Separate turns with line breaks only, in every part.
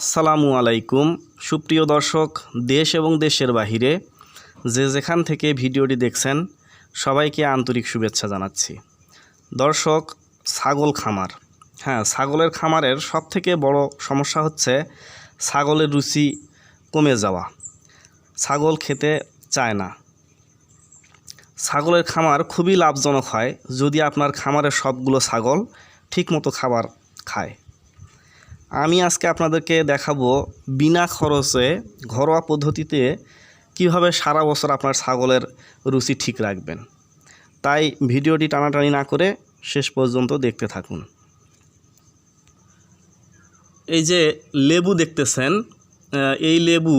আসসালামু আলাইকুম। সুপ্রিয় দর্শক, দেশ এবং দেশের বাহিরে যে যেখান থেকে ভিডিওটি দেখছেন, সবাইকে আন্তরিক শুভেচ্ছা জানাচ্ছি। দর্শক, ছাগল খামার। হ্যাঁ ছাগলের খামারের সবথেকে বড় সমস্যা হচ্ছে ছাগলের রুচি কমে যাওয়া। ছাগল খেতে চায় না। ছাগলের খামার খুবই লাভজনক হয় যদি আপনার খামারের সবগুলো ছাগল ঠিকমতো খাবার খায়। আমি আজকে আপনাদেরকে দেখাবো বিনা খরচে ঘরোয়া পদ্ধতিতে কীভাবে সারা বছর আপনার ছাগলের রুচি ঠিক রাখবেন। তাই ভিডিওটি টানাটানি না করে শেষ পর্যন্ত দেখতে থাকুন। এই যে লেবু দেখতেছেন এই লেবু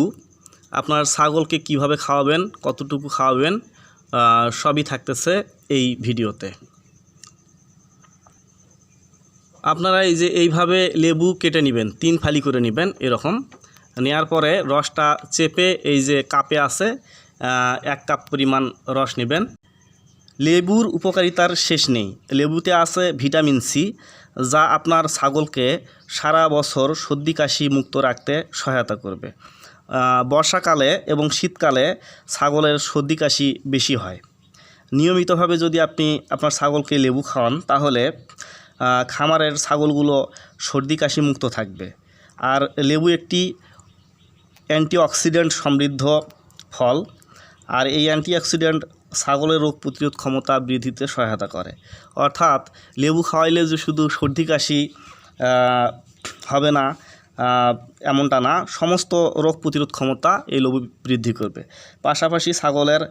আপনার ছাগলকে কীভাবে খাওয়াবেন, কতটুকু খাওয়াবেন সবই থাকতেছে এই ভিডিওতে। আপনারা এই যে এইভাবে লেবু কেটে নেবেন, তিন ফালি করে নেবেন এরকম। নেওয়ার পরে রসটা চেপে এই যে কাপে আছে এক কাপ পরিমাণ রস নেবেন। লেবুর উপকারিতার শেষ নেই। লেবুতে আছে ভিটামিন সি, যা আপনার ছাগলকে সারা বছর সর্দি কাশি মুক্ত রাখতে সহায়তা করবে। বর্ষাকালে এবং শীতকালে ছাগলের সর্দি কাশি বেশি হয়। নিয়মিতভাবে যদি আপনি আপনার ছাগলকে লেবু খাওয়ান, তাহলে খামারের ছাগলগুলো সর্দি কাশি মুক্ত থাকবে। আর লেবু একটি অ্যান্টিঅক্সিডেন্ট সমৃদ্ধ ফল। আর এই অ্যান্টিঅক্সিডেন্ট ছাগলের রোগ প্রতিরোধ ক্ষমতা বৃদ্ধিতে সহায়তা করে। অর্থাৎ লেবু খাওয়াইলে যে শুধু সর্দি কাশি হবে না এমনটা না, সমস্ত রোগ প্রতিরোধ ক্ষমতা এই লেবু বৃদ্ধি করবে। পাশাপাশি ছাগলের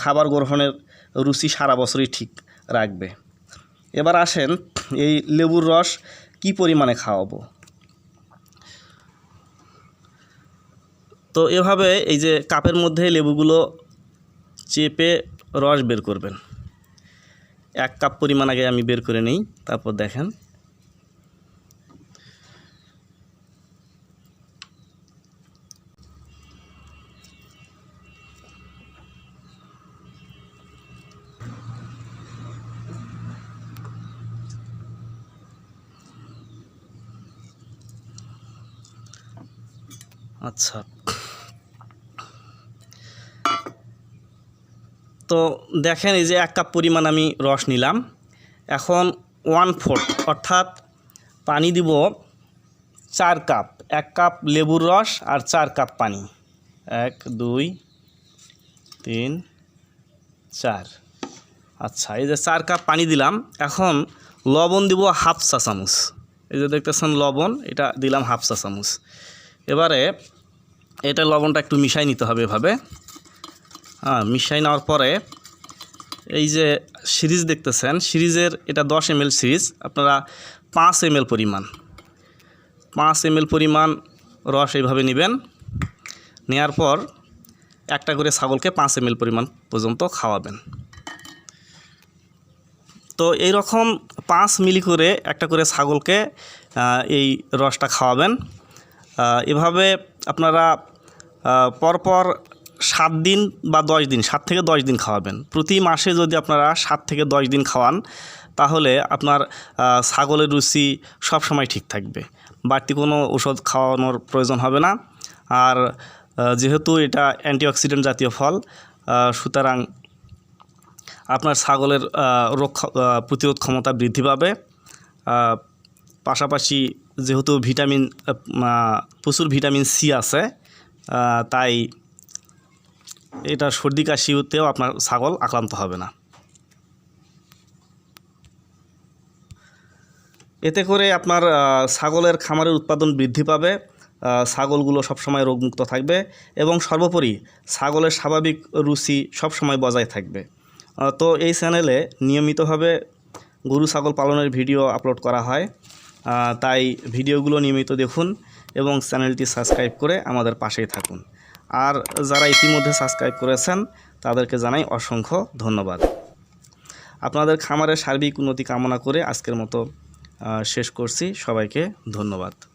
খাবার গ্রহণের রুচি সারা বছরই ঠিক রাখবে। এবার আসেন এই লেবুর রস কি পরিমাণে খাওয়াবো? তো এভাবে এই যে কাপের মধ্যে লেবুগুলো চেপে রস বের করবেন। এক কাপ পরিমাণ আগে আমি বের করে নিই, তারপর দেখেন। আচ্ছা। তো দেখেন এই যে এক কাপ পরিমাণ আমি রস নিলাম। এখন ওয়ান ফোর্থ অর্থাৎ পানি দিব চার কাপ, এক কাপ লেবুর রস আর চার কাপ পানি। এক, দুই, তিন, চার। আচ্ছা এই যে চার কাপ পানি দিলাম। এখন লবণ দিব হাফ চা চামচ। এই যে দেখতেছেন লবণ, এটা দিলাম হাফ চা চামচ। এবারে এটা লবণটা একটু মিশাই নিতে হবে এভাবে। হ্যাঁ মিশাই নেওয়ার পরে এই যে সিরিজ দেখতেছেন, সিরিজের এটা দশ এম সিরিজ, আপনারা পাঁচ এম পরিমাণ, পাঁচ এম পরিমাণ রস এইভাবে নেবেন। নেয়ার পর একটা করে ছাগলকে পাঁচ এম পরিমাণ পর্যন্ত খাওয়াবেন। তো এই রকম পাঁচ মিলি করে একটা করে ছাগলকে এই রসটা খাওয়াবেন। এভাবে আপনারা পরপর সাত দিন বা দশ দিন, সাত থেকে দশ দিন খাওয়াবেন। প্রতি মাসে যদি আপনারা সাত থেকে দশ দিন খাওয়ান, তাহলে আপনার ছাগলের রুচি সবসময় ঠিক থাকবে। বাড়তি কোনো ওষুধ খাওয়ানোর প্রয়োজন হবে না। আর যেহেতু এটা অ্যান্টিঅক্সিডেন্ট জাতীয় ফল সুতরাং আপনার ছাগলের রোগ প্রতিরোধ ক্ষমতা বৃদ্ধি পাবে। পাশাপাশি যেহেতু ভিটামিন প্রচুর ভিটামিন সি আছে তাই এটা সর্দি কাশিতেও আপনার ছাগল আক্রান্ত হবে না। এতে করে আপনার ছাগলের খামারের উৎপাদন বৃদ্ধি পাবে ছাগলগুলো সবসময় রোগমুক্ত থাকবে এবং সর্বোপরি ছাগলের স্বাভাবিক রুচি সবসময় বজায় থাকবে। তো এই চ্যানেলে নিয়মিতভাবে গরু ছাগল পালনের ভিডিও আপলোড করা হয়। তাই ভিডিওগুলো নিয়মিত দেখুন। এবং চ্যানেলটি সাবস্ক্রাইব করে আমাদের পাশেই থাকুন। আর যারা ইতিমধ্যে সাবস্ক্রাইব করেছেন, তাদেরকে জানাই অসংখ্য ধন্যবাদ। আপনাদের খামারের সার্বিক উন্নতি কামনা করে আজকের মতো শেষ করছি। সবাইকে ধন্যবাদ।